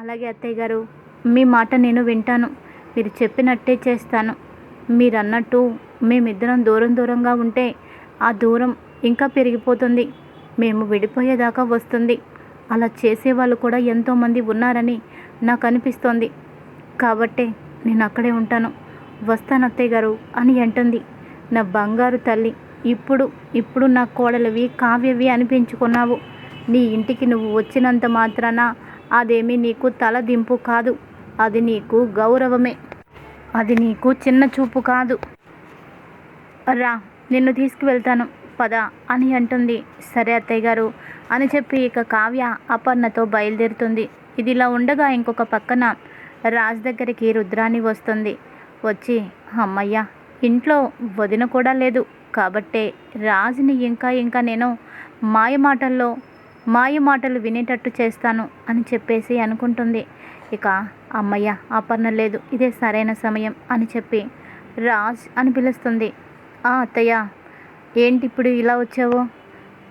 అలాగే అత్తయ్య గారు మీ మాట నేను వింటాను. మీరు చెప్పినట్టే చేస్తాను. మీరన్నట్టు మేమిద్దరం దూరం దూరంగా ఉంటే ఆ దూరం ఇంకా పెరిగిపోతుంది. మేము విడిపోయేదాకా వస్తుంది. అలా చేసేవాళ్ళు కూడా ఎంతోమంది ఉన్నారని నాకు అనిపిస్తోంది. కాబట్టే నేను అక్కడే ఉంటాను. వస్తాను అత్తయ్య గారు అని అంటుంది. నా బంగారు తల్లి ఇప్పుడు ఇప్పుడు నా కోడలివి కావ్యవి అనిపించుకున్నావు. నీ ఇంటికి నువ్వు వచ్చినంత మాత్రాన అదేమి నీకు తలదింపు కాదు. అది నీకు గౌరవమే. అది నీకు చిన్న చూపు కాదు. రా నిన్ను తీసుకువెళ్తాను. పద అని అంటుంది. సరే అత్తయ్య గారు అని చెప్పి ఇక కావ్య అపర్ణతో బయలుదేరుతుంది. ఇది ఇలా ఉండగా ఇంకొక పక్కన రాజ్ దగ్గరికి రుద్రాణి వస్తుంది. వచ్చి అమ్మయ్య ఇంట్లో వదిన కూడా లేదు. కాబట్టే రాజుని ఇంకా ఇంకా నేను మాయమాటల్లో మాయ మాటలు వినేటట్టు చేస్తాను అని చెప్పేసి అనుకుంటుంది. ఇక అమ్మయ్య అపర్ణ లేదు ఇదే సరైన సమయం అని చెప్పి రాజ్ అని పిలుస్తుంది. ఆ అత్తయ్య ఏంటి ఇప్పుడు ఇలా వచ్చావు?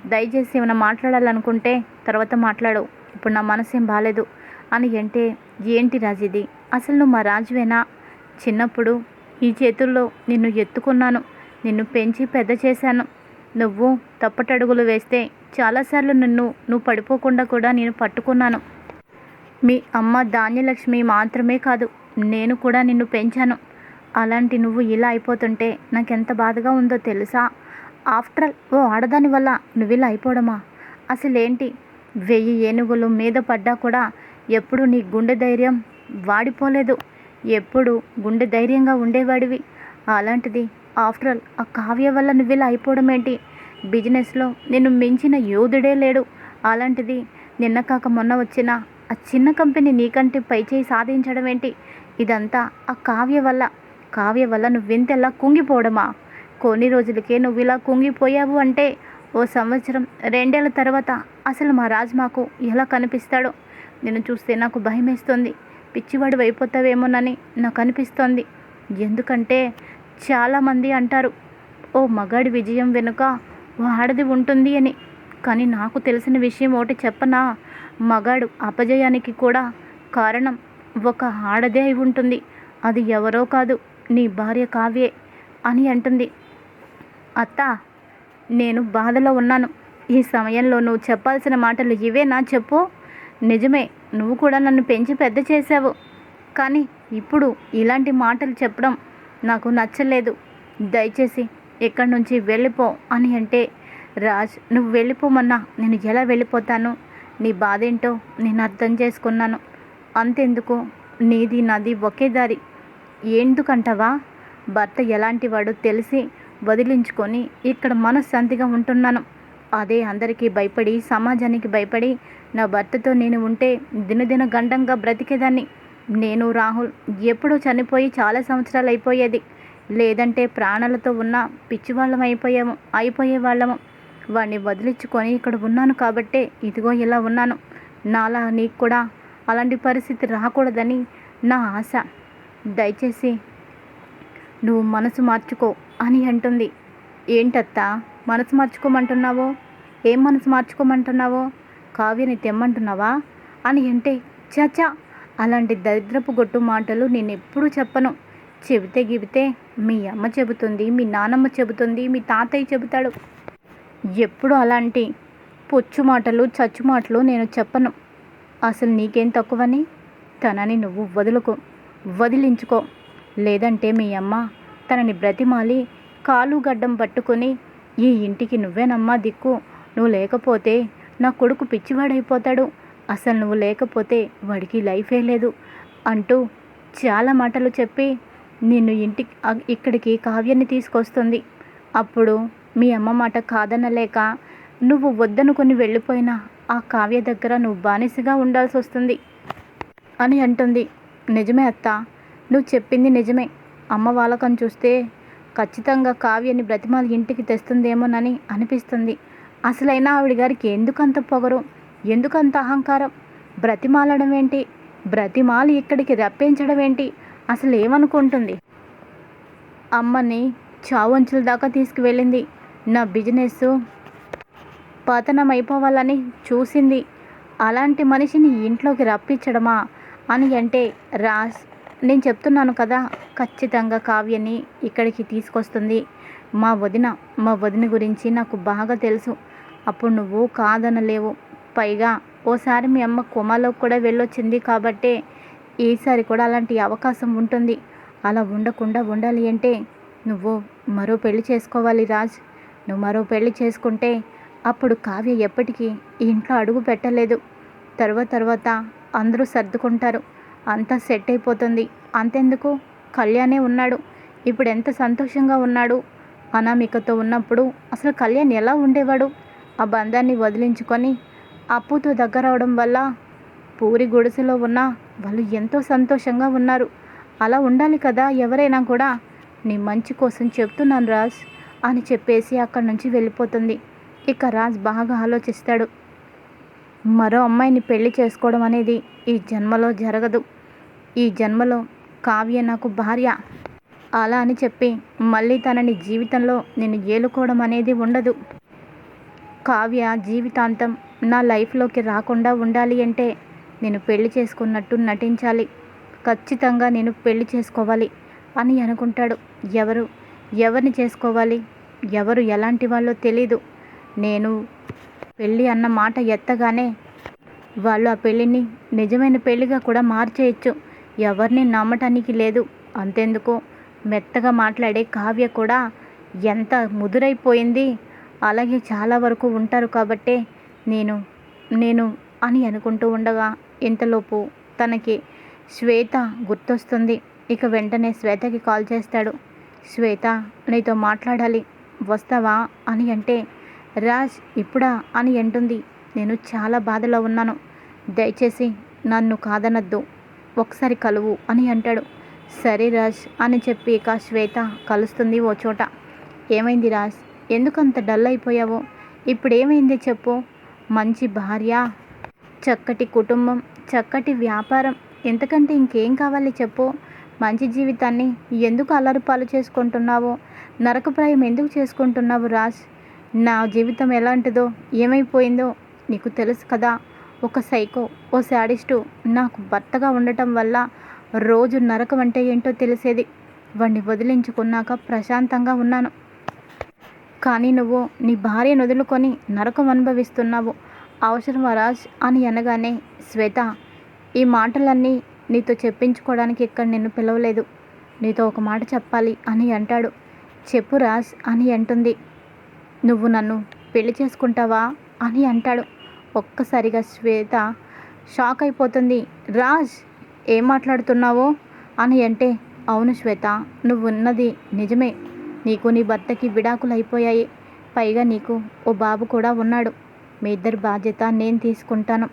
దయచేసి ఏమైనా మాట్లాడాలనుకుంటే తర్వాత మాట్లాడు. ఇప్పుడు నా మనసు ఏం బాగాలేదు అని అంటే ఏంటి రాజు ఇది? అసలు నువ్వు మా రాజువేనా? చిన్నప్పుడు ఈ చేతుల్లో నిన్ను ఎత్తుకున్నాను. నిన్ను పెంచి పెద్ద చేశాను. నువ్వు తప్పటడుగులు వేస్తే చాలాసార్లు నిన్ను నువ్వు పడిపోకుండా కూడా నేను పట్టుకున్నాను. మీ అమ్మ ధాన్యలక్ష్మి మాత్రమే కాదు నేను కూడా నిన్ను పెంచాను. అలాంటి నువ్వు ఇలా అయిపోతుంటే నాకెంత బాధగా ఉందో తెలుసా? ఆఫ్టర్ ఆల్ ఓ ఆడదాని వల్ల నువ్వు ఇలా అయిపోవడమా? అసలేంటి? వెయ్యి ఏనుగులు మీద పడ్డా కూడా ఎప్పుడు నీ గుండె ధైర్యం వాడిపోలేదు. ఎప్పుడు గుండె ధైర్యంగా ఉండేవాడివి. అలాంటిది ఆఫ్టర్ ఆల్ ఆ కావ్య వల్ల నువ్వు ఇలా అయిపోవడం ఏంటి? బిజినెస్లో నిన్ను మించిన యోధుడే లేడు. అలాంటిది నిన్న కాక మొన్న వచ్చిన ఆ చిన్న కంపెనీ నీకంటే పైచేయి సాధించడం ఏంటి? ఇదంతా ఆ కావ్య వల్ల. కావ్య వల్ల నువ్వెంతలా కుంగిపోవడమా? కొన్ని రోజులకే నువ్వు ఇలా కుంగిపోయావు అంటే ఓ సంవత్సరం రెండేళ్ళ తర్వాత అసలు మా రాజు మాకు ఎలా కనిపిస్తాడో? నిన్ను చూస్తే నాకు భయమేస్తుంది. పిచ్చివాడు అయిపోతావేమోనని నాకు అనిపిస్తోంది ఎందుకంటే చాలామంది అంటారు ఓ మగాడి విజయం వెనుక ఓ ఆడది ఉంటుంది అని. కానీ నాకు తెలిసిన విషయం ఒకటి చెప్పనా? మగాడు అపజయానికి కూడా కారణం ఒక ఆడదే అయి ఉంటుంది. అది ఎవరో కాదు నీ భార్య కావ్యే అని అంటుంది. అత్త నేను బాధలో ఉన్నాను. ఈ సమయంలో నువ్వు చెప్పాల్సిన మాటలు ఇవేనా చెప్పు. నిజమే నువ్వు కూడా నన్ను పెంచి పెద్ద చేసావు కానీ ఇప్పుడు ఇలాంటి మాటలు చెప్పడం నాకు నచ్చలేదు. దయచేసి ఇక్కడి నుంచి వెళ్ళిపో అని అంటే రాజ్ నువ్వు వెళ్ళిపోమన్నా నేను ఎలా వెళ్ళిపోతాను? నీ బాధ ఏంటో నేను అర్థం చేసుకున్నాను. అంతెందుకు? నీది నాది ఒకే దారి. ఎందుకంటవా? భర్త ఎలాంటి వాడు తెలిసి వదిలించుకొని ఇక్కడ మనశ్శాంతిగా ఉంటున్నాను. అదే అందరికీ భయపడి సమాజానికి భయపడి నా భర్తతో నేను ఉంటే దినదిన గండంగా బ్రతికేదాన్ని. నేను రాహుల్ ఎప్పుడూ చనిపోయి చాలా సంవత్సరాలు అయిపోయేది. లేదంటే ప్రాణాలతో ఉన్న పిచ్చివాళ్ళం అయిపోయాము అయిపోయే వాళ్ళము. వాడిని వదిలించుకొని ఇక్కడ ఉన్నాను కాబట్టే ఇదిగో ఇలా ఉన్నాను. నాలా నీకు కూడా అలాంటి పరిస్థితి రాకూడదని నా ఆశ. దయచేసి నువ్వు మనసు మార్చుకో అని అంటుంది. ఏంటత్తా మనసు మార్చుకోమంటున్నావో? ఏం మనసు మార్చుకోమంటున్నావో? కావ్యని తెమ్మంటున్నావా? అని అంటే చచా అలాంటి దరిద్రపు గొట్టు మాటలు నేను ఎప్పుడూ చెప్పను. చెబితే గిబితే మీ అమ్మ చెబుతుంది మీ నానమ్మ చెబుతుంది మీ తాతయ్య చెబుతాడు. ఎప్పుడు అలాంటి పొచ్చు మాటలు చచ్చు మాటలు నేను చెప్పను. అసలు నీకేం తక్కువని? తనని నువ్వు వదులుకో వదిలించుకో. లేదంటే మీ అమ్మ తనని బ్రతిమాలి కాలు గడ్డం పట్టుకొని ఈ ఇంటికి నువ్వేనమ్మా దిక్కు నువ్వు లేకపోతే నా కొడుకు పిచ్చివాడైపోతాడు. అసలు నువ్వు లేకపోతే వాడికి లైఫే లేదు అంటూ చాలా మాటలు చెప్పి నిన్ను ఇంటికి ఇక్కడికి కావ్యాన్ని తీసుకొస్తుంది. అప్పుడు మీ అమ్మ మాట కాదనలేక నువ్వు వద్దనుకొని వెళ్ళిపోయినా ఆ కావ్య దగ్గర నువ్వు బానిసగా ఉండాల్సి వస్తుంది అని అంటుంది. నిజమే అత్త నువ్వు చెప్పింది నిజమే. అమ్మ వాళ్ళకని చూస్తే ఖచ్చితంగా కావ్యని బ్రతిమాల ఇంటికి తెస్తుందేమోనని అనిపిస్తుంది. అసలైనా ఆవిడ గారికి ఎందుకంత పొగరు? ఎందుకంత అహంకారం? బ్రతిమాలడం ఏంటి? బ్రతిమాలి ఇక్కడికి రప్పించడం ఏంటి? అసలు ఏమనుకుంటుంది అమ్మని చావంచుల దాకా తీసుకువెళ్ళింది. నా బిజినెస్ పతనం అయిపోవాలని చూసింది. అలాంటి మనిషిని ఇంట్లోకి రప్పించడమా అని అంటే రాస్ నేను చెప్తున్నాను కదా ఖచ్చితంగా కావ్యని ఇక్కడికి తీసుకొస్తుంది. మా వదిన మా వదిన గురించి నాకు బాగా తెలుసు. అప్పుడు నువ్వు కాదనలేవు. పైగా ఓసారి మీ అమ్మ కొమలోకి కూడా వెళ్ళొచ్చింది కాబట్టే ఈసారి కూడా అలాంటి అవకాశం ఉంటుంది. అలా ఉండకుండా ఉండాలి అంటే నువ్వు మరో పెళ్ళి చేసుకోవాలి రాజ్. నువ్వు మరో పెళ్ళి చేసుకుంటే అప్పుడు కావ్య ఎప్పటికీ ఇంట్లో అడుగు పెట్టలేదు. తర్వాత తర్వాత అందరూ సర్దుకుంటారు. అంతా సెట్ అయిపోతుంది. అంతెందుకు? కళ్యాణే ఉన్నాడు. ఇప్పుడు ఎంత సంతోషంగా ఉన్నాడు. అనామికతో ఉన్నప్పుడు అసలు కళ్యాణ్ ఎలా ఉండేవాడు? ఆ బంధాన్ని వదిలించుకొని అప్పుతో దగ్గర అవడం వల్ల పూరి గుడిసెలో ఉన్న వాళ్ళు ఎంతో సంతోషంగా ఉన్నారు. అలా ఉండాలి కదా ఎవరైనా కూడా. నీ మంచి కోసం చెప్తున్నాను రాజ్ అని చెప్పేసి అక్కడి నుంచి వెళ్ళిపోతుంది. ఇక రాజ్ బాగా ఆలోచిస్తాడు. మరో అమ్మాయిని పెళ్ళి చేసుకోవడం అనేది ఈ జన్మలో జరగదు. ఈ జన్మలో కావ్య నాకు భార్య. అలా అని చెప్పి మళ్ళీ తనని జీవితంలో నేను ఏలుకోవడం అనేది ఉండదు. కావ్య జీవితాంతం నా లైఫ్లోకి రాకుండా ఉండాలి అంటే నేను పెళ్ళి చేసుకున్నట్టు నటించాలి. ఖచ్చితంగా నేను పెళ్ళి చేసుకోవాలి అని అనుకుంటాడు. ఎవరు? ఎవరిని చేసుకోవాలి? ఎవరు ఎలాంటి వాళ్ళో తెలీదు. నేను పెళ్ళి అన్న మాట ఎత్తగానే వాళ్ళు ఆ పెళ్ళిని నిజమైన పెళ్ళిగా కూడా మార్చేయచ్చు. ఎవరిని నమ్మటానికి లేదు. అంతెందుకు? మెత్తగా మాట్లాడే కావ్య కూడా ఎంత ముదురైపోయింది. అలాగే చాలా వరకు ఉంటారు కాబట్టే నేను నేను అని అనుకుంటూ ఉండగా ఇంతలోపు తనకి శ్వేత గుర్తొస్తుంది. ఇక వెంటనే శ్వేతకి కాల్ చేస్తాడు. శ్వేత నీతో మాట్లాడాలి. వస్తావా అని అంటే రాజ్ ఇప్పుడా అని అంటుంది. నేను చాలా బాధలో ఉన్నాను. దయచేసి నన్ను కాదనద్దు. ఒకసారి కలువు అని అంటాడు. సరే రాజ్ అని చెప్పి ఇక శ్వేత కలుస్తుంది ఓ చోట. ఏమైంది రాజ్? ఎందుకంత డల్ అయిపోయావో? ఇప్పుడు ఏమైంది చెప్పు. మంచి భార్య చక్కటి కుటుంబం చక్కటి వ్యాపారం. ఎంతకంటే ఇంకేం కావాలి చెప్పు? మంచి జీవితాన్ని ఎందుకు అల్లరిపాలు చేసుకుంటున్నావు? నరకప్రాయం ఎందుకు చేసుకుంటున్నావు రాజ్? నా జీవితం ఎలాంటిదో ఏమైపోయిందో నీకు తెలుసు కదా. ఒక సైకో ఓ శాడిస్టు నాకు భర్తగా ఉండటం వల్ల రోజు నరకం అంటే ఏంటో తెలిసేది. వాడిని వదిలించుకున్నాక ప్రశాంతంగా ఉన్నాను. కానీ నువ్వు నీ భార్యను వదులుకొని నరకం అనుభవిస్తున్నావు. అవసరమా రాజ్ అని అనగానే శ్వేత ఈ మాటలన్నీ నీతో చెప్పించుకోవడానికి ఇక్కడ నిన్ను పిలవలేదు. నీతో ఒక మాట చెప్పాలి అని అంటాడు. చెప్పు రాజ్ అని అంటుంది. నువ్వు నన్ను పెళ్ళి చేసుకుంటావా అని అంటాడు. ఒక్కసారిగా శ్వేత షాక్ అయిపోతుంది. రాజ్ ఏం మాట్లాడుతున్నావో? అని అంటే అవును శ్వేత నువ్వు ఉన్నది నిజమే. నీకు నీ భర్తకి విడాకులు అయిపోయాయి. పైగా నీకు ఓ బాబు కూడా ఉన్నాడు. మీ ఇద్దరి బాధ్యత నేను తీసుకుంటాను.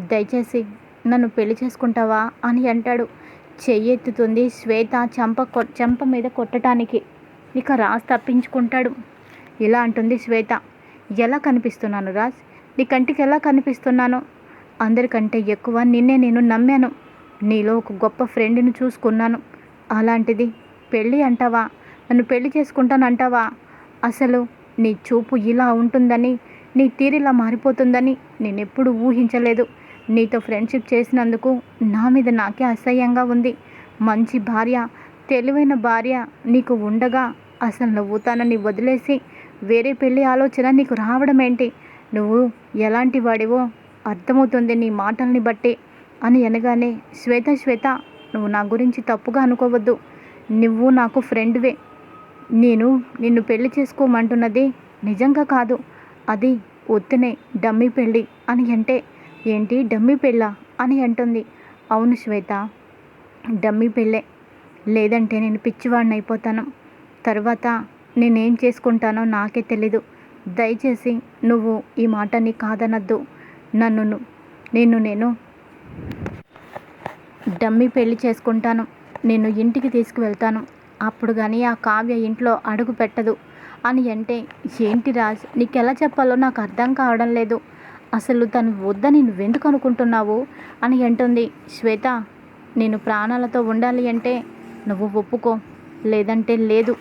దయచేసి నన్ను పెళ్ళి చేసుకుంటావా అని అంటాడు. చెయ్యెత్తుతుంది శ్వేత చంప కొ చెంప మీద కొట్టడానికి ఇక రాజ్ తప్పించుకుంటాడు. ఇలా అంటుంది శ్వేత. ఎలా కనిపిస్తున్నాను రాజ్? నీ కంటికి ఎలా కనిపిస్తున్నాను? అందరికంటే ఎక్కువ నిన్నే నేను నమ్మాను. నీలో ఒక గొప్ప ఫ్రెండ్ని చూసుకున్నాను. అలాంటిది పెళ్ళి అంటావా? నన్ను పెళ్ళి చేసుకుంటానంటావా? అసలు నీ చూపు ఇలా ఉంటుందని నీ తీరిలా మారిపోతుందని నేనెప్పుడు ఊహించలేదు. నీతో ఫ్రెండ్షిప్ చేసినందుకు నా మీద నాకే అసహ్యంగా ఉంది. మంచి భార్య తెలివైన భార్య నీకు ఉండగా అసలు నువ్వు తనని వదిలేసి వేరే పెళ్ళి ఆలోచన నీకు రావడం ఏంటి? నువ్వు ఎలాంటి వాడివో అర్థమవుతుంది నీ మాటల్ని బట్టి. అని అనగానే శ్వేత శ్వేత నువ్వు నా గురించి తప్పుగా అనుకోవద్దు. నువ్వు నాకు ఫ్రెండ్వే. నేను నిన్ను పెళ్ళి చేసుకోమంటున్నది నిజంగా కాదు. అది ఒత్తునే డమ్మి పెళ్ళి అని అంటే ఏంటి డమ్మి పెళ్ళ అని అంటుంది. అవును శ్వేత డమ్మి పెళ్ళే. లేదంటే నేను పిచ్చివాడిని అయిపోతాను. తర్వాత నేనేం చేసుకుంటానో నాకే తెలీదు. దయచేసి నువ్వు ఈ మాటని కాదనద్దు. నన్ను నేను నిన్ను నేను డమ్మి పెళ్ళి చేసుకుంటాను. నేను ఇంటికి తీసుకువెళ్తాను. అప్పుడు కానీ ఆ కావ్య ఇంట్లో అడుగు పెట్టదు. అని అంటే ఏంటి రాజ్ నీకెలా చెప్పాలో నాకు అర్థం కావడం లేదు. అసలు తను వద్దని నువ్వెందుకు అనుకుంటున్నావు? అని అంటుంది. శ్వేత నేను ప్రాణాలతో ఉండాలి అంటే నువ్వు ఒప్పుకో. లేదంటే లేదు.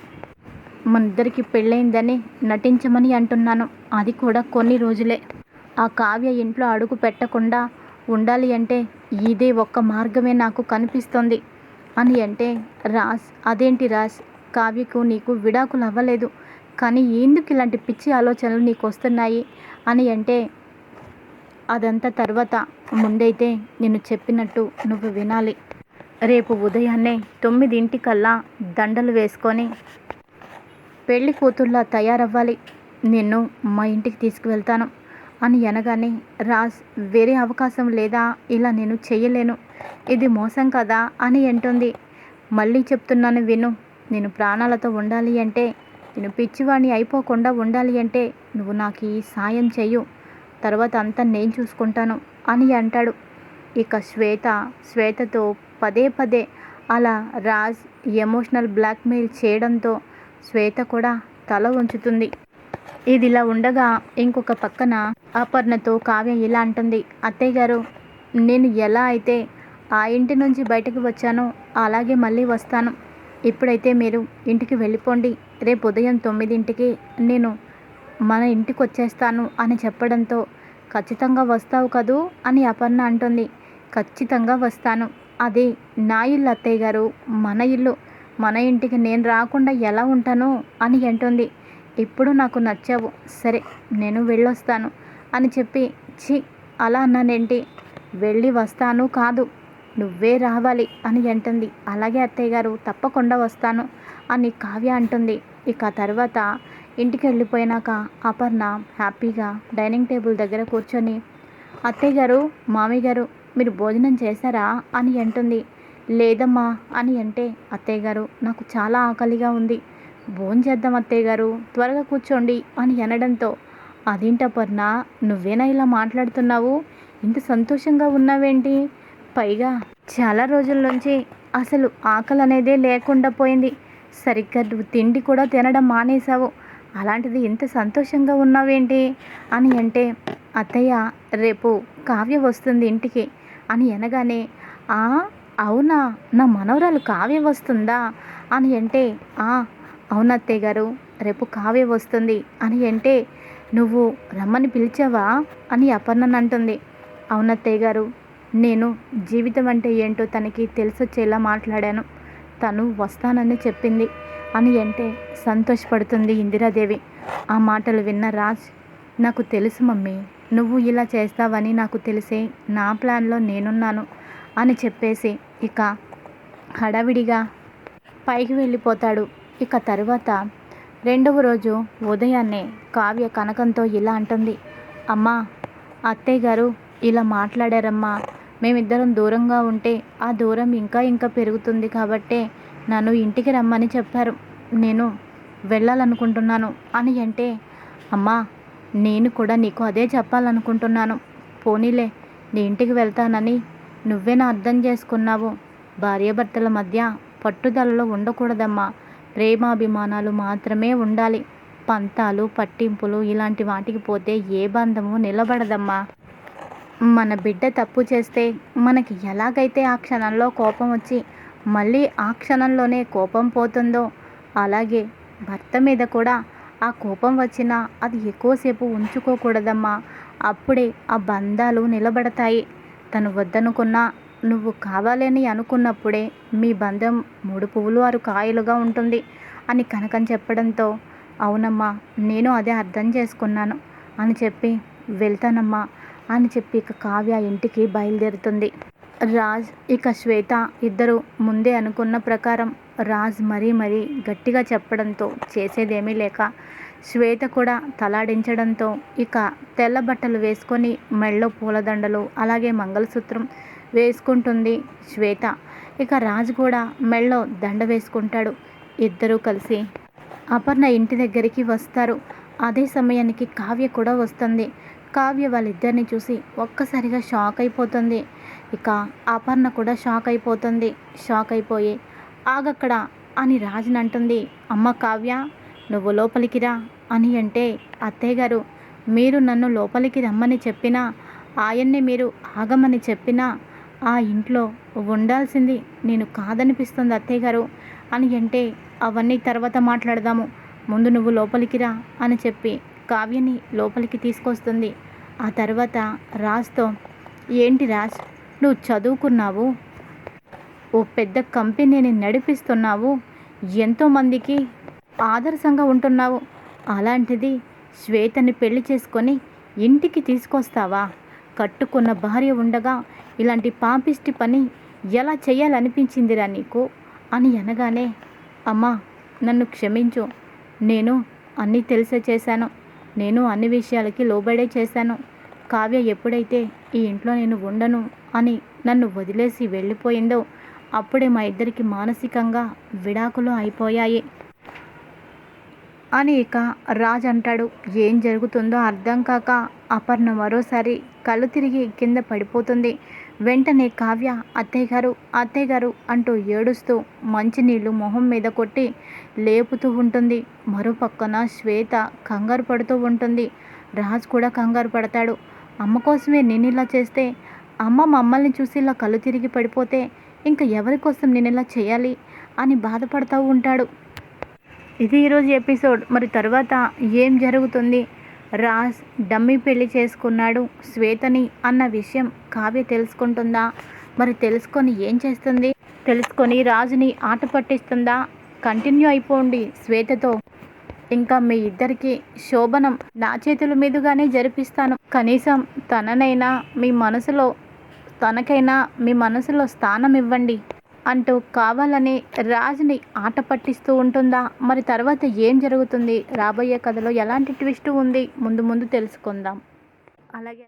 మన ఇద్దరికి పెళ్ళయిందని నటించమని అంటున్నాను. అది కూడా కొన్ని రోజులే. ఆ కావ్య ఇంట్లో అడుగు పెట్టకుండా ఉండాలి అంటే ఇదే ఒక్క మార్గమే నాకు కనిపిస్తుంది. అని అంటే రాజ్ అదేంటి రాజ్ కావ్యకు నీకు విడాకులు అవ్వలేదు. కానీ ఎందుకు ఇలాంటి పిచ్చి ఆలోచనలు నీకు వస్తున్నాయి? అని అంటే అదంతా తర్వాత. ముందైతే నేను చెప్పినట్టు నువ్వు వినాలి. రేపు ఉదయాన్నే తొమ్మిదింటికల్లా దండలు వేసుకొని పెళ్ళి కూతుర్లా తయారవ్వాలి. నిన్ను మా ఇంటికి తీసుకువెళ్తాను. అని అనగానే రాజ్ వేరే అవకాశం లేదా? ఇలా నేను చేయలేను ఇది మోసం కదా అని అంటుంది. మళ్ళీ చెప్తున్నాను విను నేను ప్రాణాలతో ఉండాలి అంటే నేను పిచ్చివాణ్ణి అయిపోకుండా ఉండాలి అంటే నువ్వు నాకు ఈ సాయం చెయ్యు. తర్వాత అంతా నేను చూసుకుంటాను అని అంటాడు. ఇక శ్వేత శ్వేతతో పదే పదే అలా రాజ్ ఎమోషనల్ బ్లాక్మెయిల్ చేయడంతో శ్వేత కూడా తల ఉంచుతుంది ఇదిలా ఉండగా ఇంకొక పక్కన అపర్ణతో కావ్య ఇలా అంటుంది. అత్తయ్య గారు నేను ఎలా అయితే ఆ ఇంటి నుంచి బయటకు వచ్చాను. అలాగే మళ్ళీ వస్తాను. ఇప్పుడైతే మీరు ఇంటికి వెళ్ళిపోండి. రేపు ఉదయం తొమ్మిదింటికి నేను మన ఇంటికి వచ్చేస్తాను అని చెప్పడంతో ఖచ్చితంగా వస్తావు కదూ అని అపర్ణ అంటుంది. ఖచ్చితంగా వస్తాను. అది నా ఇల్లు అత్తయ్య గారు మన ఇల్లు. మన ఇంటికి నేను రాకుండా ఎలా ఉంటాను అని అంటుంది. ఇప్పుడు నాకు నచ్చావు. సరే నేను వెళ్ళొస్తాను అని చెప్పి చి అలా అన్నానేంటి? వెళ్ళి వస్తాను కాదు. నువ్వే రావాలి అని అంటుంది. అలాగే అత్తయ్య గారు తప్పకుండా వస్తాను అని కావ్య అంటుంది. ఇక తర్వాత ఇంటికి వెళ్ళిపోయినాక అపర్ణ హ్యాపీగా డైనింగ్ టేబుల్ దగ్గర కూర్చొని అత్తయ్య గారు మామయ్య గారు మీరు భోజనం చేశారా? అని అంటుంది. లేదమ్మా అని అంటే అత్తయ్య గారు నాకు చాలా ఆకలిగా ఉంది. భోజనం చేద్దాం అత్తయ్య గారు త్వరగా కూర్చోండి అని అనడంతో అదేంటపర్ణ నువ్వేనా ఇలా మాట్లాడుతున్నావు? ఇంత సంతోషంగా ఉన్నావేంటి? పైగా చాలా రోజుల నుంచి అసలు ఆకలి అనేదే లేకుండా పోయింది. సరిగ్గా నువ్వు తిండి కూడా తినడం మానేశావు. అలాంటిది ఇంత సంతోషంగా ఉన్నావేంటి? అని అంటే అత్తయ్య రేపు కావ్య వస్తుంది ఇంటికి. అని అనగానే ఆ అవునా? నా మనవరాలు కావ్య వస్తుందా? అని అంటే ఆ అవునత్తయ్య గారు రేపు కావ్య వస్తుంది. అని అంటే నువ్వు రమ్మని పిలిచావా? అని అపర్ణన్ అంటుంది. అవునత్తయ్య గారు నేను జీవితం అంటే ఏంటో తనకి తెలిసొచ్చేలా మాట్లాడాను. తను వస్తానని చెప్పింది. అని అంటే సంతోషపడుతుంది ఇందిరాదేవి. ఆ మాటలు విన్న రాజ్ నాకు తెలుసు మమ్మీ నువ్వు ఇలా చేస్తావని నాకు తెలిసే నా ప్లాన్లో నేనున్నాను అని చెప్పేసి ఇక హడావిడిగా పైకి వెళ్ళిపోతాడు. ఇక తరువాత రెండవ రోజు ఉదయాన్నే కావ్య కనకంతో ఇలా అంటుంది. అమ్మా అత్తయ్య గారు ఇలా మాట్లాడారమ్మా మేమిద్దరం దూరంగా ఉంటే ఆ దూరం ఇంకా ఇంకా పెరుగుతుంది కాబట్టే నన్ను ఇంటికి రమ్మని చెప్పారు. నేను వెళ్ళాలనుకుంటున్నాను అని అంటే అమ్మా నేను కూడా నీకు అదే చెప్పాలనుకుంటున్నాను. పోనీలే నీ ఇంటికి వెళ్తానని నువ్వే నా అర్థం చేసుకున్నావు. భార్యాభర్తల మధ్య పట్టుదలలో ఉండకూడదమ్మా. ప్రేమాభిమానాలు మాత్రమే ఉండాలి. పంతాలు పట్టింపులు ఇలాంటి వాటికి పోతే ఏ బంధము నిలబడదమ్మా. మన బిడ్డ తప్పు చేస్తే మనకి ఎలాగైతే ఆ క్షణంలో కోపం వచ్చి మళ్ళీ ఆ క్షణంలోనే కోపం పోతుందో అలాగే భర్త మీద కూడా ఆ కోపం వచ్చినా అది ఎక్కువసేపు ఉంచుకోకూడదమ్మా. అప్పుడే ఆ బంధాలు నిలబడతాయి. తను వద్దనుకున్నా నువ్వు కావాలని అనుకున్నప్పుడే మీ బంధం మూడు పువ్వులు ఆరు కాయలుగా ఉంటుంది అని కనకం చెప్పడంతో అవునమ్మా నేను అదే అర్థం చేసుకున్నాను అని చెప్పి వెళ్తానమ్మా. అని చెప్పి ఇక కావ్య ఇంటికి బయలుదేరుతుంది. రాజ్ ఇక శ్వేత ఇద్దరు ముందే అనుకున్న ప్రకారం రాజ్ మరీ మరీ గట్టిగా చెప్పడంతో చేసేదేమీ లేక శ్వేత కూడా తలాడించడంతో ఇక తెల్ల బట్టలు వేసుకొని మెళ్ళో పూలదండలు అలాగే మంగళసూత్రం వేసుకుంటుంది శ్వేత. ఇక రాజు కూడా మెళ్ళో దండ వేసుకుంటాడు. ఇద్దరూ కలిసి అపర్ణ ఇంటి దగ్గరికి వస్తారు. అదే సమయానికి కావ్య కూడా వస్తుంది. కావ్య వాళ్ళిద్దరిని చూసి ఒక్కసారిగా షాక్ అయిపోతుంది. ఇక అపర్ణ కూడా షాక్ అయిపోతుంది. షాక్ అయిపోయి ఆగక్కడ అని రాజుని అంటుంది. అమ్మ కావ్య నువ్వు లోపలికి రా అని అంటే అత్తయ్య గారు మీరు నన్ను లోపలికి రమ్మని చెప్పినా ఆయన్ని మీరు ఆగమని చెప్పినా ఆ ఇంట్లో ఉండాల్సింది నేను కాదనిపిస్తుంది అత్తయ్య గారు అని అంటే అవన్నీ తర్వాత మాట్లాడదాము. ముందు నువ్వు లోపలికి రా అని చెప్పి కావ్యని లోపలికి తీసుకొస్తుంది. ఆ తర్వాత రాజ్తో ఏంటి రాజ్ నువ్వు చదువుకున్నావు? ఓ పెద్ద కంపెనీని నడిపిస్తున్నావు? ఎంతోమందికి ఆదర్శంగా ఉంటున్నావు? అలాంటిది శ్వేతని పెళ్ళి చేసుకొని ఇంటికి తీసుకొస్తావా? కట్టుకున్న భార్య ఉండగా ఇలాంటి పాపిష్టి పని ఎలా చేయాలనిపించిందిరా నీకు? అని అనగానే అమ్మా నన్ను క్షమించు. నేను అన్నీ తెలిసే చేశాను. నేను అన్ని విషయాలకి లోబడే చేశాను. కావ్య ఎప్పుడైతే ఈ ఇంట్లో నేను ఉండను అని నన్ను వదిలేసి వెళ్ళిపోయిందో అప్పుడే మా ఇద్దరికి మానసికంగా విడాకులు అయిపోయాయి. అని ఇక రాజ్ అంటాడు. ఏం జరుగుతుందో అర్థం కాక అపర్ణ మరోసారి కళ్ళు తిరిగి కింద పడిపోతుంది. వెంటనే కావ్య అత్తయ్య గారు అత్తయ్య గారు అంటూ ఏడుస్తూ మంచినీళ్ళు మొహం మీద కొట్టి లేపుతూ ఉంటుంది. మరో పక్కన శ్వేత కంగారు పడుతూ ఉంటుంది. రాజ్ కూడా కంగారు పడతాడు. అమ్మ కోసమే నేను ఇలా చేస్తే అమ్మ మమ్మల్ని చూసి ఇలా కళ్ళు తిరిగి పడిపోతే ఇంకా ఎవరి కోసం నేను ఇలా చేయాలి అని బాధపడుతూ ఉంటాడు. ఇది ఈరోజు ఎపిసోడ్. మరి తర్వాత ఏం జరుగుతుంది? రాజ్ డమ్మీ పెళ్ళి చేసుకున్నాడు శ్వేతని అన్న విషయం కావ్య తెలుసుకుంటుందా? మరి తెలుసుకొని ఏం చేస్తుంది? తెలుసుకొని రాజుని ఆట పట్టిస్తుందా? కంటిన్యూ అయిపోండి శ్వేతతో. ఇంకా మీ ఇద్దరికి శోభనం నా చేతుల మీదుగానే జరిపిస్తాను. కనీసం తననైనా మీ మనసులో తనకైనా మీ మనసులో స్థానం ఇవ్వండి అంటూ కావాలని రాజుని ఆట పట్టిస్తూ ఉంటుందా? మరి తర్వాత ఏం జరుగుతుంది? రాబోయే కథలో ఎలాంటి ట్విస్ట్ ఉంది? ముందు ముందు తెలుసుకుందాం. అలాగే